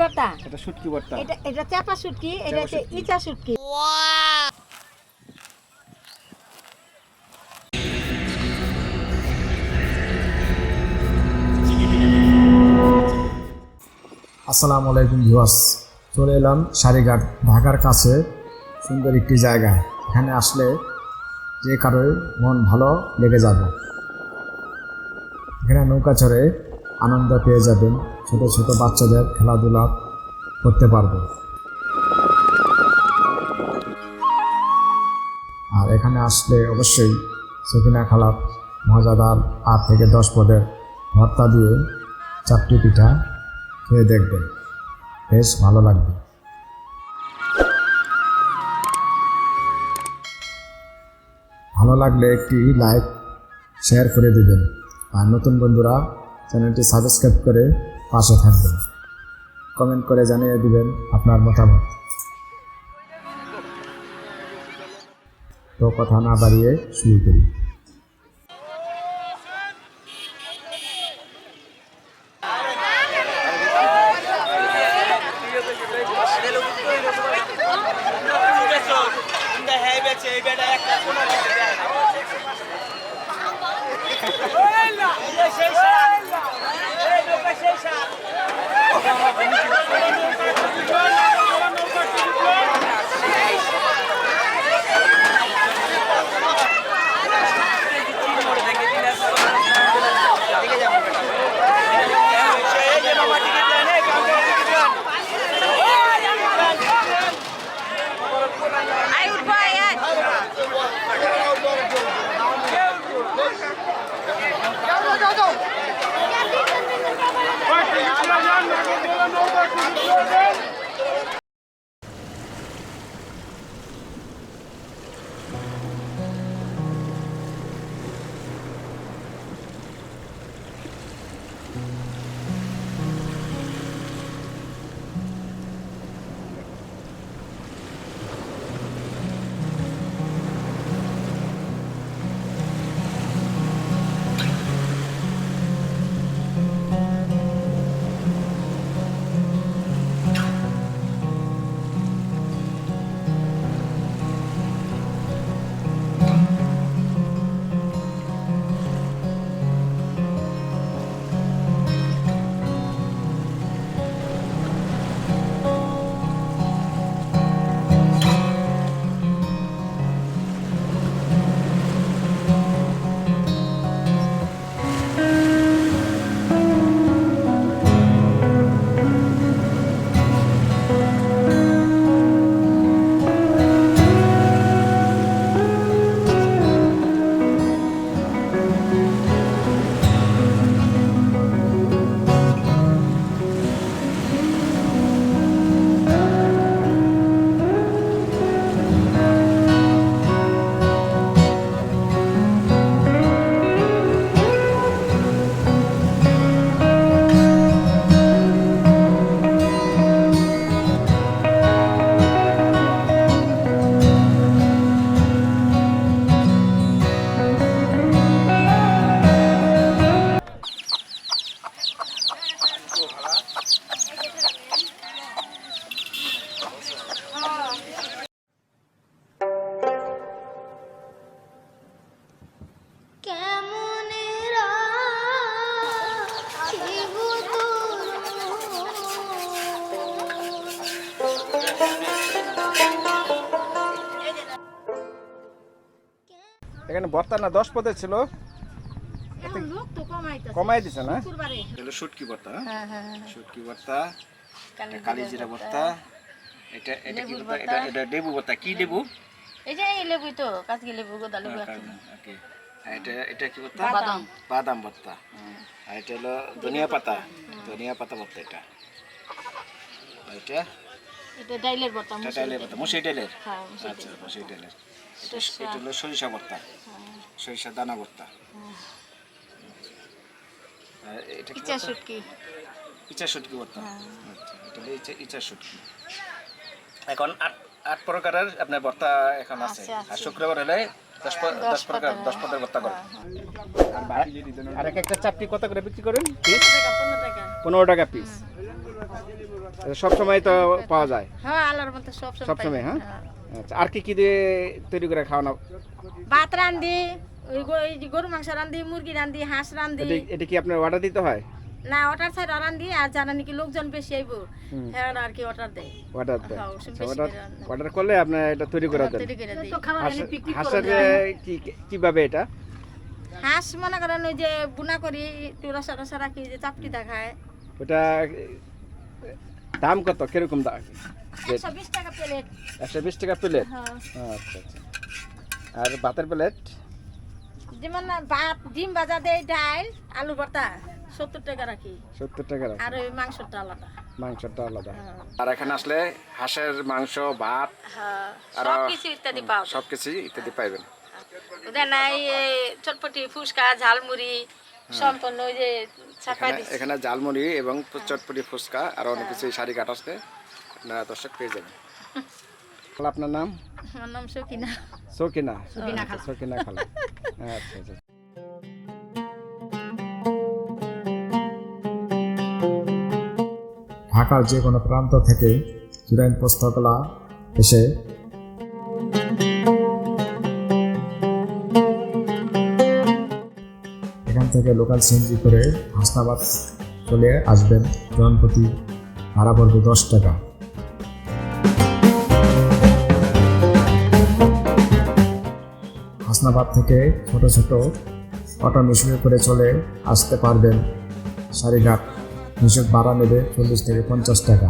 ভর্তা এটা শুটকি ভর্তা এটা এটা চাপা শুটকি এটা হচ্ছে ইচা শুটকি আসসালামু আলাইকুম ভিউয়ার্স চলে এলাম সারিঘাট ঢাকার কাছে সুন্দর একটি জায়গা। এখানে আসলে যে কারোর মন ভালো লেগে যাবে। এখানে নৌকা চড়ে আনন্দ পেয়ে যাবেন, ছোট ছোট বাচ্চাদের খেলাধুলা করতে পারবে। আর এখানে আসলে অবশ্যই সকিনা খালার মজাদার আট থেকে দশ পদের ভর্তা দিয়ে চারটি পিঠা খেয়ে দেখবেন। বেশ ভালো লাগবে। ভালো লাগলে একটি লাইক, শেয়ার করে দিবেন। আর নতুন বন্ধুরা চ্যানেলটি সাবস্ক্রাইব করে পাশে থাকবেন। কমেন্ট করে জানিয়ে দিবেন আপনার মতামত। তো কথা না বাড়িয়ে শুরু করি। এখানে ভর্তা না দশ পদের ছিল? লোক তো কমাই দিছে না? এগুলো শুটকি ভর্তা হ্যাঁ হ্যাঁ হ্যাঁ শুটকি ভর্তা কালি জিরা ভর্তা এটা এটা কি ভর্তা এটা এটা লেবু ভর্তা কি লেবু? এই যে এই লেবুই তো কাজকি লেবু গোদা লেবু আছে ওকে। এটা এটা কি ভর্তা বাদাম। বাদাম ভর্তা আর এটা হলো ধনিয়া পাতা। ধনিয়া পাতা ভর্তা এটা। এটা? এটা ডাইলের বর্তা ভর্তা মুসি ডালের হ্যাঁ মুসুর আচ্ছা মুসি ডালের এটা। হলো সরিষা ভর্তা সরিষা দানা ভর্তা। আর এটা কি ইচা শুটকি। ইচা শুটকি ভর্তা। আচ্ছা এটা ইচা ইচা শুটকি। এখন আট আট প্রকারের আপনার ভর্তা এখন আছে। আর শুক্রবার হলে দশ দশ প্রকার দশ প্রকার ভর্তা করে আর এক একটা চাপটি কত করে বিক্রি করেন? পিস পনেরো টাকা। পিস সব সময় তো পাওয়া যায়। হ্যাঁ আল্লাহর মতো সব সব সময় হ্যাঁ। আচ্ছা আর কি কি দিয়ে তৈরি করে খাওয়ানো? ভাত রান্ধি ওই গো- যে গরু মাংস রান্ধি মুরগি রান্ধি হাঁস রান্ধি। এটা কি আপনার অর্ডার দিতে হয়? না অর্ডার ছাড়া রান্ধি আর জানা নাকি লোকজন বেশি আইব। হ্যাঁ আর কি অর্ডার দেয়। অর্ডার দেয়। হ্যাঁ, আচ্ছা, অর্ডার অর্ডার করলে আপনার এটা তৈরি করে দেন। তৈরি করে দিই। হাঁস- হাঁসের কি কীভাবে এটা? হাঁস মনে করেন ওই যে বুনা করি একটু রসা রসা রাখি যে চাপটি দেখায়। ওটা দাম কত? কীরকম দাম? একশো বিশ টাকা প্লেট হ্যাঁ। আচ্ছা আচ্ছা। আর ভাতের প্লেট যেমন ভাত ডিম ভাজা দেয় ডাল আলু ভর্তা সত্তর টাকা রাখি। সত্তর টাকা রাখে। আর ওই মাংসটা আলাদা। মাংসটা আলাদা। হ্যাঁ। আর এখানে আসলে হাঁসের মাংস ভাত হ্যাঁ আর- সব কিছু ইত্যাদি পাওয়া যায়। সব কিছুই ইত্যাদি পাইবেন। ওদের নাই এই চটপটি ফুচকা ঝালমুড়ি সম্পন্ন ওই যে এখানে জালমুড়ি এবং চটপটি ফুচকা আর অনেক কিছু শাড়ি কাট আসলে আপনারা দর্শক পেয়ে যাবেন। আপনার নাম? আমার নাম সকিনা সকিনা সকিনা খালা। আচ্ছা আচ্ছা। ঢাকার যে কোনো প্রান্ত থেকে চূড়াইন পুস্তকলা এসে এখান থেকে লোকাল সিএনজি করে হাসনাবাদ চলে আসবেন। জনপ্রতি ভাড়া পড়বে দশ টাকা। হাসনাবাদ থেকে ছোট ছোট অটো মিশনে করে চলে আসতে পারবেন সারিঘাট হিসেব ভাড়া নেবে চল্লিশ থেকে পঞ্চাশ টাকা।